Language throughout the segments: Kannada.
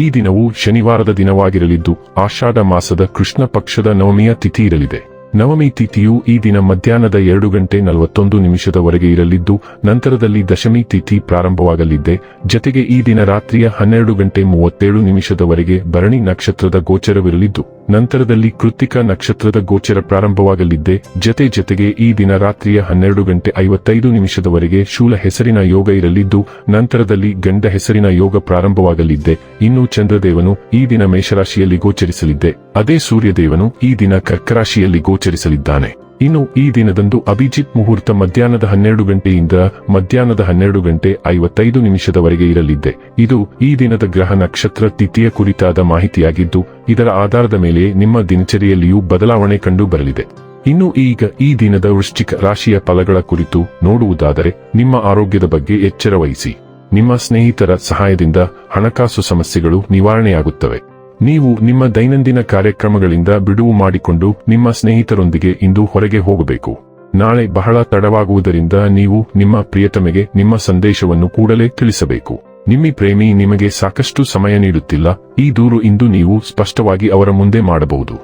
ಈ ದಿನವು ಶನಿವಾರದ ದಿನವಾಗಿರಲಿದ್ದು ಆಷಾಢ ಮಾಸದ ಕೃಷ್ಣ ಪಕ್ಷದ ನವಮಿಯ ತಿಥಿ ಇರಲಿದೆ. ನವಮಿ ತಿಥಿಯು ಈ ದಿನ ಮಧ್ಯಾಹ್ನದ ಎರಡು ಗಂಟೆ ನಲವತ್ತೊಂದು ನಿಮಿಷದವರೆಗೆ ಇರಲಿದ್ದು, ನಂತರದಲ್ಲಿ ದಶಮಿ ತಿಥಿ ಪ್ರಾರಂಭವಾಗಲಿದ್ದೆ. ಜತೆಗೆ ಈ ದಿನ ರಾತ್ರಿಯ ಹನ್ನೆರಡು ಗಂಟೆ ಮೂವತ್ತೇಳು ನಿಮಿಷದವರೆಗೆ ಭರಣಿ ನಕ್ಷತ್ರದ ಗೋಚರವಿರಲಿದ್ದು, ನಂತರದಲ್ಲಿ ಕೃತಿಕಾ ನಕ್ಷತ್ರದ ಗೋಚರ ಪ್ರಾರಂಭವಾಗಲಿದ್ದೆ. ಜತೆ ಜತೆಗೆ ಈ ದಿನ ರಾತ್ರಿಯ ಹನ್ನೆರಡು ಗಂಟೆ ಐವತ್ತೈದು ನಿಮಿಷದವರೆಗೆ ಶೂಲ ಹೆಸರಿನ ಯೋಗ ಇರಲಿದ್ದು, ನಂತರದಲ್ಲಿ ಗಂಡ ಹೆಸರಿನ ಯೋಗ ಪ್ರಾರಂಭವಾಗಲಿದ್ದೆ. ಇನ್ನು ಚಂದ್ರದೇವನು ಈ ದಿನ ಮೇಷರಾಶಿಯಲ್ಲಿ ಗೋಚರಿಸಲಿದ್ದೆ. ಅದೇ ಸೂರ್ಯದೇವನು ಈ ದಿನ ಕರ್ಕರಾಶಿಯಲ್ಲಿ ಗೋಚರಿಸಲಿದ್ದಾನೆ. ಇನ್ನು ಈ ದಿನದಂದು ಅಭಿಜಿತ್ ಮುಹೂರ್ತ ಮಧ್ಯಾಹ್ನದ ಹನ್ನೆರಡು ಗಂಟೆಯಿಂದ ಮಧ್ಯಾಹ್ನದ ಹನ್ನೆರಡು ಗಂಟೆ ಐವತ್ತೈದು ನಿಮಿಷದವರೆಗೆ ಇರಲಿದ್ದೆ. ಇದು ಈ ದಿನದ ಗ್ರಹ ನಕ್ಷತ್ರ ತಿಥಿಯ ಕುರಿತಾದ ಮಾಹಿತಿಯಾಗಿದ್ದು, ಇದರ ಆಧಾರದ ಮೇಲೆ ನಿಮ್ಮ ದಿನಚರಿಯಲ್ಲಿಯೂ ಬದಲಾವಣೆ ಕಂಡು ಬರಲಿದೆ ಇನ್ನು ಈಗ ಈ ದಿನದ ವೃಶ್ಚಿಕ ರಾಶಿಯ ಫಲಗಳ ಕುರಿತು ನೋಡುವುದಾದರೆ, ನಿಮ್ಮ ಆರೋಗ್ಯದ ಬಗ್ಗೆ ಎಚ್ಚರ ವಹಿಸಿ. ನಿಮ್ಮ ಸ್ನೇಹಿತರ ಸಹಾಯದಿಂದ ಹಣಕಾಸು ಸಮಸ್ಯೆಗಳು ನಿವಾರಣೆಯಾಗುತ್ತವೆ. ನೀವು ನಿಮ್ಮ ದೈನಂದಿನ ಕಾರ್ಯಕ್ರಮಗಳಿಂದ ಬಿಡುವು ಮಾಡಿಕೊಂಡು ನಿಮ್ಮ ಸ್ನೇಹಿತರೊಂದಿಗೆ ಇಂದು ಹೊರಗೆ ಹೋಗಬೇಕು. ನಾಳೆ ಬಹಳ ತಡವಾಗುವುದರಿಂದ ನೀವು ನಿಮ್ಮ ಪ್ರಿಯತಮೆಗೆ ನಿಮ್ಮ ಸಂದೇಶವನ್ನು ಕೂಡಲೇ ತಿಳಿಸಬೇಕು. ನಿಮ್ಮ ಪ್ರೇಮಿ ನಿಮಗೆ ಸಾಕಷ್ಟು ಸಮಯ ನೀಡುತ್ತಿಲ್ಲ. ಈ ದೂರು ಇಂದು ನೀವು ಸ್ಪಷ್ಟವಾಗಿ ಅವರ ಮುಂದೆ ಮಾಡಬಹುದು.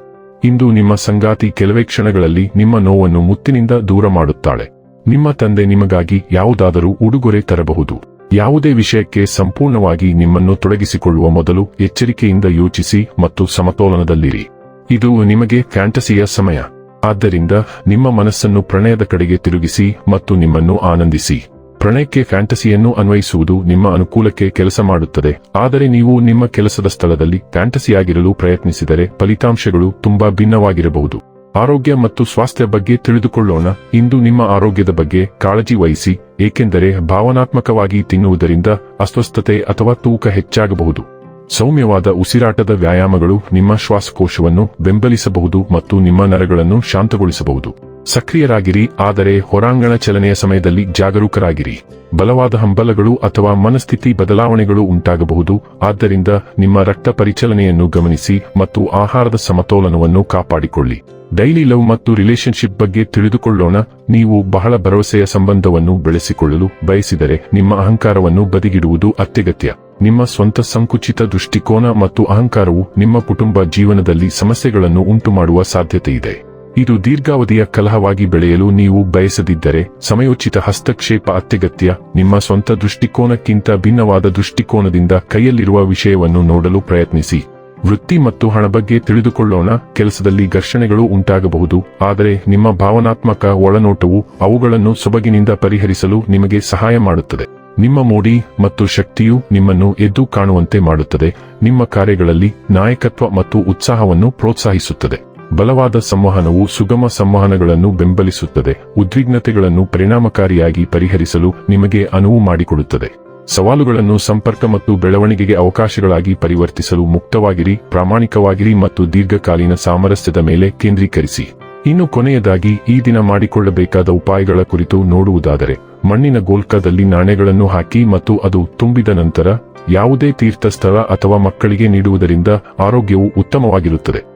ಇಂದು ನಿಮ್ಮ ಸಂಗಾತಿ ಕೆಲವೇ ಕ್ಷಣಗಳಲ್ಲಿ ನಿಮ್ಮ ನೋವನ್ನು ಮುತ್ತಿನಿಂದ ದೂರ ಮಾಡುತ್ತಾಳೆ. ನಿಮ್ಮ ತಂದೆ ನಿಮಗಾಗಿ ಯಾವುದಾದರೂ ಉಡುಗೊರೆ ತರಬಹುದು. ಯಾವುದೇ ವಿಷಯಕ್ಕೆ ಸಂಪೂರ್ಣವಾಗಿ ನಿಮ್ಮನ್ನು ತೊಡಗಿಸಿಕೊಳ್ಳುವ ಮೊದಲು ಎಚ್ಚರಿಕೆಯಿಂದ ಯೋಚಿಸಿ ಮತ್ತು ಸಮತೋಲನದಲ್ಲಿರಿ. ಇದು ನಿಮಗೆ ಫ್ಯಾಂಟಸಿಯ ಸಮಯ. ಆದ್ದರಿಂದ ನಿಮ್ಮ ಮನಸ್ಸನ್ನು ಪ್ರಣಯದ ಕಡೆಗೆ ತಿರುಗಿಸಿ ಮತ್ತು ನಿಮ್ಮನ್ನು ಆನಂದಿಸಿ. ಪ್ರಣಯಕ್ಕೆ ಫ್ಯಾಂಟಸಿಯನ್ನು ಅನ್ವಯಿಸುವುದು ನಿಮ್ಮ ಅನುಕೂಲಕ್ಕೆ ಕೆಲಸ ಮಾಡುತ್ತದೆ. ಆದರೆ ನೀವು ನಿಮ್ಮ ಕೆಲಸದ ಸ್ಥಳದಲ್ಲಿ ಫ್ಯಾಂಟಸಿಯಾಗಿರಲು ಪ್ರಯತ್ನಿಸಿದರೆ ಫಲಿತಾಂಶಗಳು ತುಂಬಾ ಭಿನ್ನವಾಗಿರಬಹುದು. ಆರೋಗ್ಯ ಮತ್ತು ಸ್ವಾಸ್ಥ್ಯ ಬಗ್ಗೆ ತಿಳಿದುಕೊಳ್ಳೋಣ. ಇಂದು ನಿಮ್ಮ ಆರೋಗ್ಯದ ಬಗ್ಗೆ ಕಾಳಜಿ ವಹಿಸಿ, ಏಕೆಂದರೆ ಭಾವನಾತ್ಮಕವಾಗಿ ತಿನ್ನುವುದರಿಂದ ಅಸ್ವಸ್ಥತೆ ಅಥವಾ ತೂಕ ಹೆಚ್ಚಾಗಬಹುದು. ಸೌಮ್ಯವಾದ ಉಸಿರಾಟದ ವ್ಯಾಯಾಮಗಳು ನಿಮ್ಮ ಶ್ವಾಸಕೋಶವನ್ನು ಬೆಂಬಲಿಸಬಹುದು ಮತ್ತು ನಿಮ್ಮ ನರಗಳನ್ನು ಶಾಂತಗೊಳಿಸಬಹುದು. ಸಕ್ರಿಯರಾಗಿರಿ, ಆದರೆ ಹೊರಾಂಗಣ ಚಲನೆಯ ಸಮಯದಲ್ಲಿ ಜಾಗರೂಕರಾಗಿರಿ. ಬಲವಾದ ಹಂಬಲಗಳು ಅಥವಾ ಮನಸ್ಥಿತಿ ಬದಲಾವಣೆಗಳು ಉಂಟಾಗಬಹುದು, ಆದ್ದರಿಂದ ನಿಮ್ಮ ರಕ್ತ ಪರಿಚಲನೆಯನ್ನು ಗಮನಿಸಿ ಮತ್ತು ಆಹಾರದ ಸಮತೋಲನವನ್ನು ಕಾಪಾಡಿಕೊಳ್ಳಿ. ಡೈಲಿ ಲವ್ ಮತ್ತು ರಿಲೇಶನ್ಶಿಪ್ ಬಗ್ಗೆ ತಿಳಿದುಕೊಳ್ಳೋಣ, ನೀವು ಬಹಳ ಭರವಸೆಯ ಸಂಬಂಧವನ್ನು ಬೆಳೆಸಿಕೊಳ್ಳಲು ಬಯಸಿದರೆ ನಿಮ್ಮ ಅಹಂಕಾರವನ್ನು ಬದಿಗಿಡುವುದು ಅತ್ಯಗತ್ಯ. ನಿಮ್ಮ ಸ್ವಂತ ಸಂಕುಚಿತ ದೃಷ್ಟಿಕೋನ ಮತ್ತು ಅಹಂಕಾರವು ನಿಮ್ಮ ಕುಟುಂಬ ಜೀವನದಲ್ಲಿ ಸಮಸ್ಯೆಗಳನ್ನು ಉಂಟುಮಾಡುವ ಸಾಧ್ಯತೆಯಿದೆ. ಇದು ದೀರ್ಘಾವಧಿಯ ಕಲಹವಾಗಿ ಬೆಳೆಯಲು ನೀವು ಬಯಸದಿದ್ದರೆ ಸಮಯೋಚಿತ ಹಸ್ತಕ್ಷೇಪ ಅತ್ಯಗತ್ಯ. ನಿಮ್ಮ ಸ್ವಂತ ದೃಷ್ಟಿಕೋನಕ್ಕಿಂತ ಭಿನ್ನವಾದ ದೃಷ್ಟಿಕೋನದಿಂದ ಕೈಯಲ್ಲಿರುವ ವಿಷಯವನ್ನು ನೋಡಲು ಪ್ರಯತ್ನಿಸಿ. ವೃತ್ತಿ ಮತ್ತು ಹಣ ಬಗ್ಗೆ ತಿಳಿದುಕೊಳ್ಳೋಣ. ಕೆಲಸದಲ್ಲಿ ಘರ್ಷಣೆಗಳು ಉಂಟಾಗಬಹುದು. ಆದರೆ ನಿಮ್ಮ ಭಾವನಾತ್ಮಕ ಒಳನೋಟವು ಅವುಗಳನ್ನು ಸೊಬಗಿನಿಂದ ಪರಿಹರಿಸಲು ನಿಮಗೆ ಸಹಾಯ ಮಾಡುತ್ತದೆ. ನಿಮ್ಮ ಮೋಡಿ ಮತ್ತು ಶಕ್ತಿಯು ನಿಮ್ಮನ್ನು ಎದ್ದು ಕಾಣುವಂತೆ ಮಾಡುತ್ತದೆ. ನಿಮ್ಮ ಕಾರ್ಯಗಳಲ್ಲಿ ನಾಯಕತ್ವ ಮತ್ತು ಉತ್ಸಾಹವನ್ನು ಪ್ರೋತ್ಸಾಹಿಸುತ್ತದೆ. ಬಲವಾದ ಸಂವಹನವು ಸುಗಮ ಸಂವಹನಗಳನ್ನು ಬೆಂಬಲಿಸುತ್ತದೆ. ಉದ್ವಿಗ್ನತೆಗಳನ್ನು ಪರಿಣಾಮಕಾರಿಯಾಗಿ ಪರಿಹರಿಸಲು ನಿಮಗೆ ಅನುವು ಮಾಡಿಕೊಡುತ್ತದೆ. ಸವಾಲುಗಳನ್ನು ಸಂಪರ್ಕ ಮತ್ತು ಬೆಳವಣಿಗೆಗೆ ಅವಕಾಶಗಳಾಗಿ ಪರಿವರ್ತಿಸಲು ಮುಕ್ತವಾಗಿರಿ, ಪ್ರಾಮಾಣಿಕವಾಗಿರಿ ಮತ್ತು ದೀರ್ಘಕಾಲೀನ ಸಾಮರಸ್ಯದ ಮೇಲೆ ಕೇಂದ್ರೀಕರಿಸಿ. ಇನ್ನು ಕೊನೆಯದಾಗಿ, ಈ ದಿನ ಮಾಡಿಕೊಳ್ಳಬೇಕಾದ ಉಪಾಯಗಳ ಕುರಿತು ನೋಡುವುದಾದರೆ, ಮಣ್ಣಿನ ಗೋಲ್ಕದಲ್ಲಿ ನಾಣ್ಯಗಳನ್ನು ಹಾಕಿ ಮತ್ತು ಅದು ತುಂಬಿದ ನಂತರ, ಯಾವುದೇ ತೀರ್ಥಸ್ಥಳ ಅಥವಾ ಮಕ್ಕಳಿಗೆ ನೀಡುವುದರಿಂದ ಆರೋಗ್ಯವು ಉತ್ತಮವಾಗಿರುತ್ತದೆ.